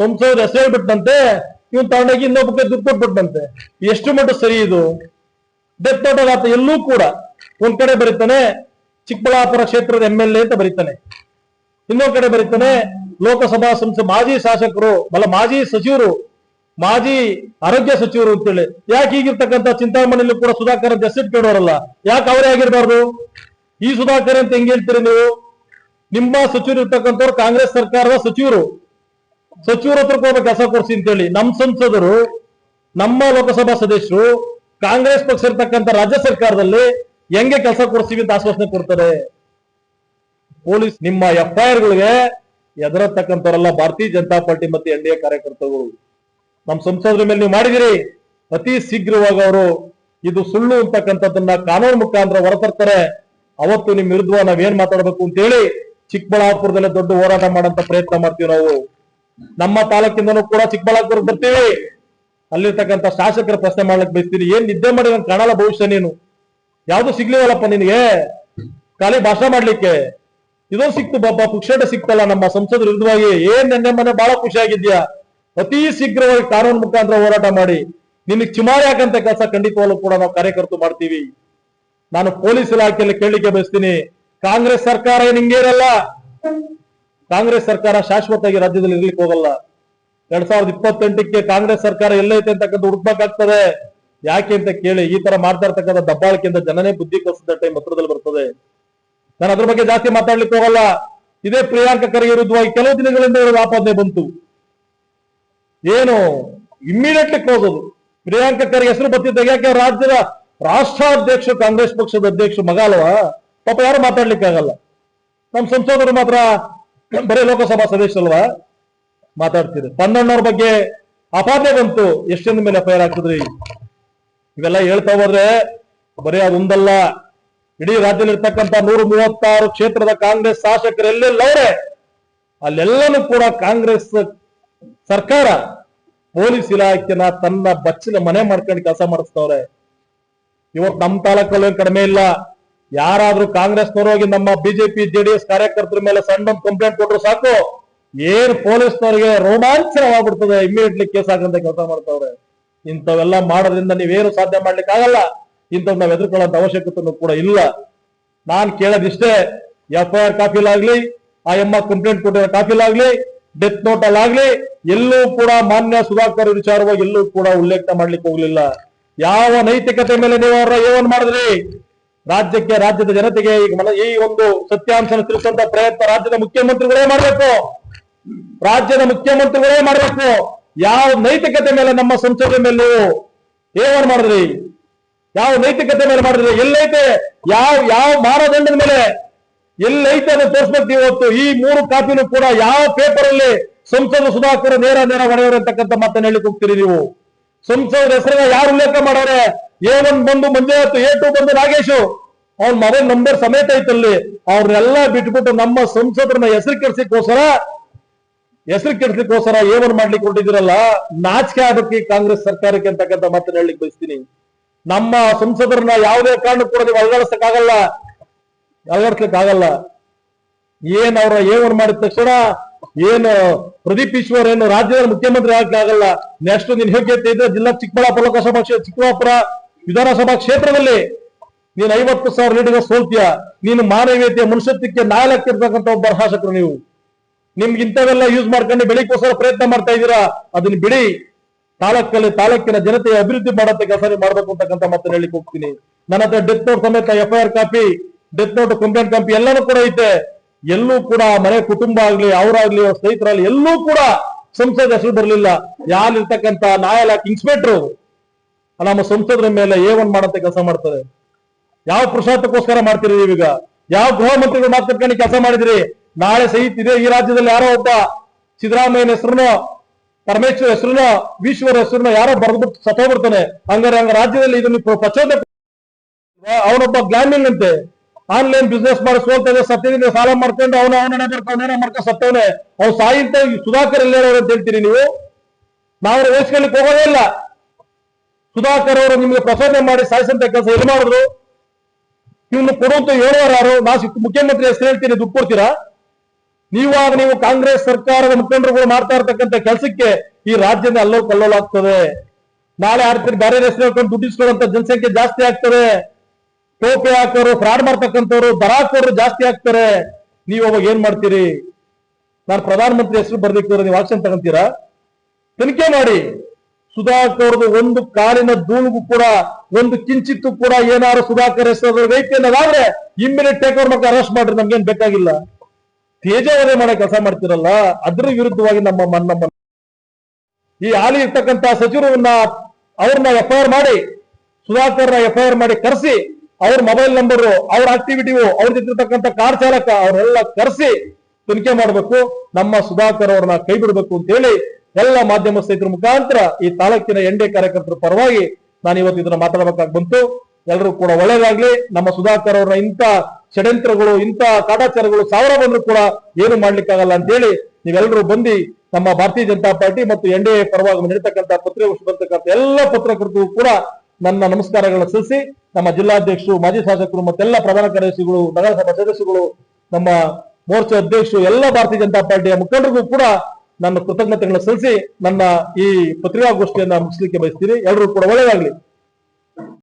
ಸಂಸದ ಹೆಸರು ಹೇಳ್ಬಿಟ್ಟಂತೆ ಇವನ್ ತಗೊಂಡೋಗಿ ಇನ್ನೊಬ್ಬಕ್ಕೆ ದುಡ್ಡು ಕೊಟ್ಬಿಟ್ಟಂತೆ ಎಷ್ಟು ಮಟ್ಟ ಸರಿ ಇದು? ಡೆತ್ ನೋಟ್ ಆತ ಎಲ್ಲೂ ಕೂಡ ಒಂದ್ ಕಡೆ ಬರೀತಾನೆ, ಚಿಕ್ಕಬಳ್ಳಾಪುರ ಕ್ಷೇತ್ರದ ಎಂ ಎಲ್ ಎ ಅಂತ ಬರೀತಾನೆ. ಇನ್ನೊಂದ್ ಕಡೆ ಬರೀತಾನೆ, ಲೋಕಸಭಾ ಸಂಸದ, ಮಾಜಿ ಶಾಸಕರು, ಬಲ ಮಾಜಿ ಸಚಿವರು, ಮಾಜಿ ಆರೋಗ್ಯ ಸಚಿವರು ಅಂತೇಳಿ. ಯಾಕೆ ಈಗಿರ್ತಕ್ಕಂಥ ಚಿಂತಾಮಣಿಯಲ್ಲೂ ಕೂಡ ಸುಧಾಕರ್ ಹೆಸರು ಕೇಳೋರಲ್ಲ ಯಾಕೆ ಅವರೇ ಆಗಿರ್ಬಾರ್ದು? ಈ ಸುಧಾಕರ್ ಅಂತ ಹೆಂಗ್ ಹೇಳ್ತೀರಿ ನೀವು? ನಿಮ್ಮ ಸಚಿವರು ಇರ್ತಕ್ಕಂಥವ್ರು ಕಾಂಗ್ರೆಸ್ ಸರ್ಕಾರದ ಸಚಿವರು. ಸಚಿವರ ಹತ್ರ ಹೋಗ್ಬೇಕು ಕೆಲಸ ಕೊಡ್ಸಿ ಅಂತೇಳಿ. ನಮ್ಮ ಸಂಸದರು, ನಮ್ಮ ಲೋಕಸಭಾ ಸದಸ್ಯರು, ಕಾಂಗ್ರೆಸ್ ಪಕ್ಷ ಇರ್ತಕ್ಕಂಥ ರಾಜ್ಯ ಸರ್ಕಾರದಲ್ಲಿ ಹೆಂಗೆ ಕೆಲಸ ಕೊಡ್ತೀವಿ ಅಂತ ಆಶ್ವಾಸನೆ ಕೊಡ್ತಾರೆ. ಪೊಲೀಸ್, ನಿಮ್ಮ ಎಫ್ಐಆರ್ ಗಳಿಗೆ ಎದುರತಕ್ಕಂಥವರೆಲ್ಲ ಭಾರತೀಯ ಜನತಾ ಪಾರ್ಟಿ ಮತ್ತೆ ಎನ್ ಡಿ ಎ ಕಾರ್ಯಕರ್ತರು ನಮ್ಮ ಸಂಸದರ ಮೇಲೆ ನೀವು ಮಾಡಿದಿರಿ. ಅತಿ ಶೀಘ್ರವಾಗಿ ಅವರು ಇದು ಸುಳ್ಳು ಅಂತಕ್ಕಂಥದ್ದನ್ನ ಕಾನೂನು ಮುಖಾಂತರ ಹೊರತರ್ತಾರೆ. ಅವತ್ತು ನಿಮ್ ವಿರುದ್ಧ ನಾವೇನ್ ಮಾತಾಡಬೇಕು ಅಂತ ಹೇಳಿ ಚಿಕ್ಕಬಳ್ಳಾಪುರದಲ್ಲೇ ದೊಡ್ಡ ಹೋರಾಟ ಮಾಡಂತ ಪ್ರಯತ್ನ ಮಾಡ್ತೀವಿ ನಾವು. ನಮ್ಮ ತಾಲೂಕಿಂದನೂ ಕೂಡ ಚಿಕ್ಕಬಳ್ಳಾಪುರ ಬರ್ತೀವಿ. ಅಲ್ಲಿರ್ತಕ್ಕಂಥ ಶಾಸಕರ ಪ್ರಶ್ನೆ ಮಾಡ್ಲಿಕ್ಕೆ ಬಯಸ್ತೀನಿ. ಏನ್ ನಿದ್ದೆ ಮಾಡಿ ನನ್ ಕಾಣಲ್ಲ ಭವಿಷ್ಯ ನೀನು? ಯಾವ್ದು ಸಿಗ್ಲಿಲ್ಲಪ್ಪ ನಿನಗೆ? ಖಾಲಿ ಭಾಷಣ ಮಾಡ್ಲಿಕ್ಕೆ. ಇದೋ ಸಿಕ್ತು ಬಾಬಾ ಪುಕ್ಷೇಟ ಸಿಕ್ತಲ್ಲ ನಮ್ಮ ಸಂಸದರ ವಿರುದ್ಧವಾಗಿ. ಏನ್ ನೆನ್ನೆ ಮನೆ ಬಹಳ ಖುಷಿಯಾಗಿದ್ಯಾ ಅತಿ ಶೀಘ್ರವಾಗಿ ಕಾನೂನು ಮುಖಾಂತರ ಹೋರಾಟ ಮಾಡಿ. ನಿನಗೆ ಚುಮಾರಿ ಹಾಕಂತ ಕೆಲಸ ಖಂಡಿತವಾಗ್ಲೂ ಕೂಡ ನಾವು ಕಾರ್ಯಕರ್ತರು ಮಾಡ್ತೀವಿ. ನಾನು ಪೊಲೀಸ್ ಇಲಾಖೆಯಲ್ಲಿ ಕೇಳಲಿಕ್ಕೆ ಬಯಸ್ತೀನಿ. ಕಾಂಗ್ರೆಸ್ ಸರ್ಕಾರ ಏನ್ ಹಿಂಗೇನಲ್ಲ? ಕಾಂಗ್ರೆಸ್ ಸರ್ಕಾರ ಶಾಶ್ವತವಾಗಿ ರಾಜ್ಯದಲ್ಲಿ ಇರ್ಲಿಕ್ಕೆ ಹೋಗಲ್ಲ. ಎರಡ್ ಸಾವಿರದ ಇಪ್ಪತ್ತೆಂಟಕ್ಕೆ ಕಾಂಗ್ರೆಸ್ ಸರ್ಕಾರ ಎಲ್ಲೈತೆ ಅಂತಕ್ಕಂಥ ಹುಡುಕ್ಬೇಕಾಗ್ತದೆ ಯಾಕೆ ಅಂತ ಕೇಳಿ ಈ ತರ ಮಾಡ್ತಾ ಇರ್ತಕ್ಕಂಥ ದಬ್ಬಾಳಿಕೆಯಿಂದ ಜನನೇ ಬುದ್ಧಿ ಕಲಿಸಿದ ಟೈಮ್ ಹತ್ರದಲ್ಲಿ ಬರ್ತದೆ. ನಾನು ಅದ್ರ ಬಗ್ಗೆ ಜಾಸ್ತಿ ಮಾತಾಡ್ಲಿಕ್ಕೆ ಹೋಗಲ್ಲ. ಇದೇ ಪ್ರಿಯಾಂಕ ಖರ್ಗೆ ವಿರುದ್ಧವಾಗಿ ಕೆಲವು ದಿನಗಳಿಂದ ಆಪಾದನೆ ಬಂತು. ಏನು ಇಮ್ಮಿಡಿಯೇಟ್ಲಿ ಕ್ಲೋಸ್ ಅದು. ಪ್ರಿಯಾಂಕ ಖರ್ಗೆ ಹೆಸರು ಬರ್ತಿದ್ದ ಯಾಕೆ ರಾಜ್ಯದ ರಾಷ್ಟ್ರಾಧ್ಯಕ್ಷ, ಕಾಂಗ್ರೆಸ್ ಪಕ್ಷದ ಅಧ್ಯಕ್ಷ ಮಗ ಅಲ್ವಾ? ಪಾಪ ಯಾರು ಮಾತಾಡ್ಲಿಕ್ಕೆ ಆಗಲ್ಲ ನಮ್ಮ ಸಂಸದರು ಮಾತ್ರ ಬರೀ ಲೋಕಸಭಾ ಸದಸ್ಯರಲ್ವಾ ಮಾತಾಡ್ತೀರಿ ತನ್ನಣ್ಣವ್ರ ಬಗ್ಗೆ ಅಪಾದನೆ ಬಂತು. ಎಷ್ಟು ಜನ ಮೇಲೆ ಎಫ್ಐಆರ್ ಹಾಕಿದ್ರಿ? ಇವೆಲ್ಲ ಹೇಳ್ತಾ ಹೋದ್ರೆ ಬರೀ ಅದೊಂದಲ್ಲ ಇಡೀ ರಾಜ್ಯದಲ್ಲಿ ಇರ್ತಕ್ಕಂಥ ನೂರ ಮೂವತ್ತಾರು ಕ್ಷೇತ್ರದ ಕಾಂಗ್ರೆಸ್ ಶಾಸಕರು ಎಲ್ಲೆಲ್ಲವ್ರೆ ಅಲ್ಲೆಲ್ಲನೂ ಕೂಡ ಕಾಂಗ್ರೆಸ್ ಸರ್ಕಾರ ಪೊಲೀಸ್ ಇಲಾಖೆನ ತನ್ನ ಬಚ್ಚಿನ ಮನೆ ಮಾಡ್ಕೊಂಡು ಕೆಲಸ ಮಾಡಿಸ್ತವ್ರೆ. ಇವತ್ತು ನಮ್ಮ ತಾಲೂಕಲ್ಲಿ ಕಡಿಮೆ ಇಲ್ಲ. ಯಾರಾದ್ರೂ ಕಾಂಗ್ರೆಸ್ನವರು ಹೋಗಿ ನಮ್ಮ ಬಿಜೆಪಿ, ಜೆಡಿಎಸ್ ಕಾರ್ಯಕರ್ತರ ಮೇಲೆ ಸಣ್ಣ ಒಂದು ಕಂಪ್ಲೇಂಟ್ ಕೊಟ್ರು ಸಾಕು. ಏನ್ ಪೊಲೀಸ್ನವರಿಗೆ ರೋಮಾಂಚನವಾಗ್ಬಿಡ್ತದೆ ಇಮಿಡಿಯೇಟ್ಲಿ ಕೇಸ್ ಹಾಕಂತ ಕೆಲಸ ಮಾಡ್ತಾವ್ರೆ. ಇಂಥವೆಲ್ಲ ಮಾಡೋದ್ರಿಂದ ನೀವೇನು ಸಾಧ್ಯ ಮಾಡ್ಲಿಕ್ಕೆ ಆಗಲ್ಲ. ಇಂಥವ್ ನಾವು ಎದುರ್ಕೊಳ್ಳೋಂತ ಅವಶ್ಯಕತೆನೂ ಕೂಡ ಇಲ್ಲ. ನಾನ್ ಕೇಳದಿಷ್ಟೇ ಎಫ್ ಐ ಆರ್ ಕಾಫಿಲಾಗ್ಲಿ, ಆ ಎಮ್ಮ ಕಂಪ್ಲೇಂಟ್ ಕೊಟ್ಟಿರೋ ಕಾಪಿಲಾಗ್ಲಿ ಡೆತ್ ನೋಟ್ ಅಲ್ಲಾಗ್ಲಿ, ಎಲ್ಲೂ ಕೂಡ ಮಾನ್ಯ ಸುಧಾಕರ್ ವಿಚಾರವಾಗಿ ಎಲ್ಲೂ ಕೂಡ ಉಲ್ಲೇಖ ಮಾಡ್ಲಿಕ್ಕೆ ಹೋಗ್ಲಿಲ್ಲ. ಯಾವ ನೈತಿಕತೆ ಮೇಲೆ ನೀವು ಅವರ ಏನ್ ಮಾಡಿದ್ರಿ? ರಾಜ್ಯಕ್ಕೆ, ರಾಜ್ಯದ ಜನತೆಗೆ ಈಗ ಈ ಒಂದು ಸತ್ಯಾಂಶನ ತಿಳಿಸುವಂತ ಪ್ರಯತ್ನ ರಾಜ್ಯದ ಮುಖ್ಯಮಂತ್ರಿಗಳೇ ಮಾಡಬೇಕು. ರಾಜ್ಯದ ಮುಖ್ಯಮಂತ್ರಿಗಳೇ ಮಾಡಬೇಕು. ಯಾವ ನೈತಿಕತೆ ಮೇಲೆ ನಮ್ಮ ಸಂಸದ ಮೇಲೆ ಏನ್ ಮಾಡಿದ್ರಿ? ಯಾವ ನೈತಿಕತೆ ಮೇಲೆ ಮಾಡಿದ್ರಿ? ಎಲ್ಲೈತೆ? ಯಾವ ಯಾವ ಮಾನದಂಡದ ಮೇಲೆ ಎಲ್ಲೈತೆ ಅದನ್ನು ತೋರಿಸ್ಬೇಕು ಇವತ್ತು ಈ ಮೂರು ಕಾಪಿನೂ ಕೂಡ ಯಾವ ಪೇಪರ್ ಅಲ್ಲಿ ಸಂಸದ ಸುಧಾಕರ್ ನೇರ ನೇರ ಹೊಡೆಯವರು ಅಂತಕ್ಕಂಥ ಮಾತನ್ನ ಹೇಳಿಕ್ ನೀವು. ಸಂಸದ ಹೆಸರನ್ನ ಯಾರು ಉಲ್ಲೇಖ ಮಾಡವ್ರೆ ಎ ಒನ್ ಬಂದು ಮಂಜುನಾಥ್ ಎ ಟು ಬಂದು ನಾಗೇಶು. ಅವ್ನ ಮನೆ ನಂಬರ್ ಸಮೇತ ಐತಲ್ಲಿ. ಅವ್ರನ್ನೆಲ್ಲ ಬಿಟ್ಬಿಟ್ಟು ನಮ್ಮ ಸಂಸದರನ್ನ ಹೆಸರು ಕೆಡ್ಸಿಕ್ಕೋಸ್ಕರ ಹೆಸರು ಕೆಡ್ಸಕ್ಕೋಸ್ಕರ ಏವನ್ ಮಾಡ್ಲಿಕ್ಕೆ ಹೊರಟಿದಿರಲ್ಲ ನಾಚಿಕೆ ಆಗಕ್ಕೆ ಕಾಂಗ್ರೆಸ್ ಸರ್ಕಾರಕ್ಕೆ ಅಂತಕ್ಕಂಥ ಮಾತನ್ನ ಹೇಳಲಿಕ್ಕೆ ಬಯಸ್ತೀನಿ. ನಮ್ಮ ಸಂಸದರನ್ನ ಯಾವುದೇ ಕಾರಣಕ್ಕೂ ಕೂಡ ನೀವು ಅಲಗಡಿಸಕ್ಕಾಗಲ್ಲ ಅಲಗಾಡಿಸ್ಲಿಕ್ಕಾಗಲ್ಲ ಏನ್ ಅವ್ರ ಏವನ್ ಮಾಡಿದ ತಕ್ಷಣ, ಏನು ಪ್ರದೀಪ್ ಈಶ್ವರ್, ಏನು ರಾಜ್ಯದ ಮುಖ್ಯಮಂತ್ರಿ ಆಗಲ್ಲ. ನೆಕ್ಸ್ಟ್ ನೀನ್ ಹೇಗೆ ಇದ್ರೆ ಜಿಲ್ಲಾ ಚಿಕ್ಕಬಳ್ಳಾಪುರ ಲೋಕಸಭಾ ಚಿಕ್ಕಬಳ್ಳಾಪುರ ವಿಧಾನಸಭಾ ಕ್ಷೇತ್ರದಲ್ಲಿ ನೀನು ಐವತ್ತು ಸಾವಿರ ಲೀಟರ್ ಸೋಲ್ತೀಯ? ನೀನು ಮಾನವೀಯತೆಯ ಮನುಷ್ಯತ್ವಕ್ಕೆ ನಾಯಕರ್ತಕ್ಕಂಥ ಒಬ್ಬ ಶಾಸಕರು ನೀವು. ನಿಮ್ಗೆ ಇಂಥವೆಲ್ಲ ಯೂಸ್ ಮಾಡ್ಕೊಂಡು ಬೆಳಿಗ್ಗೋಸ್ಕರ ಪ್ರಯತ್ನ ಮಾಡ್ತಾ ಇದ್ದೀರಾ? ಅದನ್ನ ಬಿಡಿ. ತಾಲೂಕಲ್ಲಿ ತಾಲೂಕಿನ ಜನತೆಯ ಅಭಿವೃದ್ಧಿ ಮಾಡತ್ತೆ ಕೆಲಸ ಮಾಡಬೇಕು ಅಂತಕ್ಕಂಥ ಮಾತನ್ನ ಹೇಳಿಕ್ ಹೋಗ್ತೀನಿ. ನನ್ನ ಹತ್ರ ಡೆತ್ ನೋಟ್ ಸಮೇತ F I R copy death note complaint copy ಎಲ್ಲಾನು ಕೂಡ ಐತೆ. ಎಲ್ಲೂ ಕೂಡ ಮನೆ ಕುಟುಂಬ ಆಗ್ಲಿ ಅವರಾಗ್ಲಿ ಅವ್ರ ಸ್ನೇಹಿತರಾಗ್ಲಿ ಎಲ್ಲೂ ಕೂಡ ಸಂಸದ ಹೆಸರು ಬರಲಿಲ್ಲ. ಯಾರಿರ್ತಕ್ಕಂಥ ನ್ಯಾಯಾಲಯಕ್ಕೆ ಇನ್ಸ್ಪೆಕ್ಟರ್ ನಮ್ಮ ಸಂಸದರ ಮೇಲೆ ಏ ಒನ್ ಮಾಡಂತ ಕೆಲಸ ಮಾಡ್ತಾರೆ. ಯಾವ ಪುರುಷಾರ್ಥಕ್ಕೋಸ್ಕರ ಮಾಡ್ತೀರಿ ಈಗ ಯಾವ ಗೃಹ ಮಂತ್ರಿಗಳು ಮಾತಾಡ್ಕೊಂಡು ಕೆಲಸ ಮಾಡಿದಿರಿ? ನಾಳೆ ಸಹಿತ ಇದೆ ಈ ರಾಜ್ಯದಲ್ಲಿ ಯಾರೋ ಒಬ್ಬ ಸಿದ್ದರಾಮಯ್ಯನ ಹೆಸರನ್ನು ಪರಮೇಶ್ವರ ಹೆಸರನ್ನ ಈಶ್ವರ ಹೆಸರನ್ನ ಯಾರೋ ಬರೆದ್ಬಿಟ್ಟು ಸತ್ತೋಗ್ಬಿಡ್ತಾನೆ ಹಂಗಾರೆ ಹಂಗ ರಾಜ್ಯದಲ್ಲಿ ಇದನ್ನು ಪ್ರಚೋದಕ ಅವನೊಬ್ಬ ಗ್ಲಾಮಿಂಗ್ ಅಂತೆ. ಆನ್ಲೈನ್ ಬಿಸ್ನೆಸ್ ಮಾಡಿ ಸೋಲ್ತದೆ ಸತ್ಯದಿಂದ ಸಾಲ ಮಾಡ್ಕೊಂಡು ಅವನ ಅವನ ಬರ್ತಾನೆ ಮಾಡ್ಕೊಂಡು ಸತ್ತವನೆ. ಅವ್ನು ಸಾಯಿಂತ ಸುಧಾಕರ್ ಎಲ್ಲೇನೋ ಅಂತ ಹೇಳ್ತೀರಿ ನೀವು? ನಾವು ವಹಿಸ್ಕೊಳ್ಳಿಕ್ಕೆ ಹೋಗೋದೇ ಇಲ್ಲ. ಸುಧಾಕರ್ ಅವರು ನಿಮ್ಗೆ ಪ್ರಚೋದನೆ ಮಾಡಿ ಸಾಯಿಸಂತ ಕೆಲಸ ಎಲ್ಲಿ ಮಾಡಿದ್ರು? ಇವನು ಕೊಡುವಂತ ಹೇಳೋರು ಯಾರು? ನಾ ಮುಖ್ಯಮಂತ್ರಿ ಹೆಸರು ಹೇಳ್ತೀನಿ, ದುಡ್ಡು ಕೊಡ್ತೀರಾ? ನೀವಾಗ ನೀವು ಕಾಂಗ್ರೆಸ್ ಸರ್ಕಾರದ ಮುಖಂಡರುಗಳು ಮಾಡ್ತಾ ಇರ್ತಕ್ಕಂಥ ಕೆಲಸಕ್ಕೆ ಈ ರಾಜ್ಯದ ಅಲ್ಲೋ ಕಲ್ಲೋಲಾಗ್ತದೆ. ನಾಳೆ ಆಡ್ತೀರಿ ಬೇರೆ ಹೆಸರು ಹೇಳ್ಕೊಂಡು ದುಡ್ಡಿಸ್ಕೊಳ್ಳುವಂತ ಜನಸಂಖ್ಯೆ ಜಾಸ್ತಿ ಆಗ್ತದೆ. ಟೋಪಿ ಹಾಕೋರು, ಫ್ರಾಡ್ ಮಾಡ್ತಕ್ಕಂಥವ್ರು ದರ ಹಾಕೋರು ಜಾಸ್ತಿ ಆಗ್ತಾರೆ. ನೀವು ಅವಾಗ ಏನ್ ಮಾಡ್ತೀರಿ? ನಾನು ಪ್ರಧಾನಮಂತ್ರಿ ಹೆಸರು ಬರ್ದಿಕ್ಕೆ ನೀವು ಆಕ್ಷನ್ ತಗೊಂತೀರಾ? ತನಿಖೆ ಮಾಡಿ. ಸುಧಾಕರ್ ಅವ್ರದ್ದು ಒಂದು ಕಾಲಿನ ಧೂಳಿಗೂ ಕೂಡ, ಒಂದು ಕಿಂಚಿತ್ತು ಕೂಡ ಏನಾದ್ರು ಸುಧಾಕರ್ ಹೆಸರು ಐತಿ ಅನ್ನೋದಾದ್ರೆ ಇಮ್ಮಿಡಿಯೇಟ್ ಟೇಕ್ ಓವರ್ ಮತ್ತೆ ಅರೆಸ್ಟ್ ಮಾಡ್ರಿ ನಮ್ಗೇನ್ ಬೇಕಾಗಿಲ್ಲ. ತೇಜವಧೆ ಮಾಡೋ ಕೆಲಸ ಮಾಡ್ತಿರಲ್ಲ, ಅದ್ರ ವಿರುದ್ಧವಾಗಿ ನಮ್ಮ ಮನ್ನಮ್ಮ ಈ ಹಾಲಿ ಇರ್ತಕ್ಕಂತ ಸಚಿವರನ್ನ ಅವ್ರನ್ನ ಎಫ್ ಐ ಆರ್ ಮಾಡಿ, ಸುಧಾಕರ್ನ ಎಫ್ ಐ ಆರ್ ಮಾಡಿ ಕರೆಸಿ, ಅವ್ರ ಮೊಬೈಲ್ ನಂಬರ್ ಅವ್ರ ಆಕ್ಟಿವಿಟಿ ಅವ್ರ ಜೊತಿರ್ತಕ್ಕಂಥ ಕಾರ್ ಚಾಲಕ ಅವ್ರನ್ನೆಲ್ಲ ಕರೆಸಿ ತನಿಖೆ ಮಾಡಬೇಕು. ನಮ್ಮ ಸುಧಾಕರ್ ಅವ್ರನ್ನ ಕೈ ಬಿಡಬೇಕು ಅಂತ ಹೇಳಿ ಎಲ್ಲ ಮಾಧ್ಯಮ ಸ್ನೇಹಿತರ ಮುಖಾಂತರ ಈ ತಾಲೂಕಿನ ಎಂಡೆ ಕಾರ್ಯಕರ್ತರ ಪರವಾಗಿ ನಾನು ಇವತ್ತು ಇದನ್ನ ಮಾತಾಡಬೇಕಾಗಿ ಬಂತು. ಎಲ್ಲರೂ ಕೂಡ ಒಳ್ಳೇದಾಗ್ಲಿ. ನಮ್ಮ ಸುಧಾಕರ್ ಅವರ ಇಂಥ ಷಡ್ಯಂತ್ರಗಳು, ಇಂಥ ಕಾಟಾಚಾರಗಳು ಸಾವಿರ ಬಂದ್ರು ಕೂಡ ಏನು ಮಾಡ್ಲಿಕ್ಕಾಗಲ್ಲ ಅಂತ ಹೇಳಿ ನೀವೆಲ್ಲರೂ ಬಂದು ನಮ್ಮ ಭಾರತೀಯ ಜನತಾ ಪಾರ್ಟಿ ಮತ್ತು ಎನ್ ಡಿ ಪರವಾಗಿ ನಡೀತಕ್ಕಂಥ ಪತ್ರಿಕೆ ಬರ್ತಕ್ಕಂಥ ಎಲ್ಲ ಪತ್ರಕರ್ತರು ಕೂಡ ನನ್ನ ನಮಸ್ಕಾರಗಳನ್ನು ಸಲ್ಲಿಸಿ, ನಮ್ಮ ಜಿಲ್ಲಾಧ್ಯಕ್ಷರು, ಮಾಜಿ ಶಾಸಕರು ಮತ್ತೆಲ್ಲ ಪ್ರಧಾನ ಕಾರ್ಯದರ್ಶಿಗಳು, ನಗರಸಭಾ ಸದಸ್ಯರುಗಳು, ನಮ್ಮ ಮೋರ್ಚಾ ಅಧ್ಯಕ್ಷರು, ಎಲ್ಲ ಭಾರತೀಯ ಜನತಾ ಪಾರ್ಟಿಯ ಮುಖಂಡರಿಗೂ ಕೂಡ ನನ್ನ ಕೃತಜ್ಞತೆಗಳನ್ನು ಸಲ್ಲಿಸಿ ನನ್ನ ಈ ಪತ್ರಿಕಾಗೋಷ್ಠಿಯನ್ನ ಮುಗಿಸ್ಲಿಕ್ಕೆ ಬಯಸ್ತೀನಿ. ಎಲ್ಲರೂ ಕೂಡ ಒಳ್ಳೆಯದಾಗ್ಲಿ.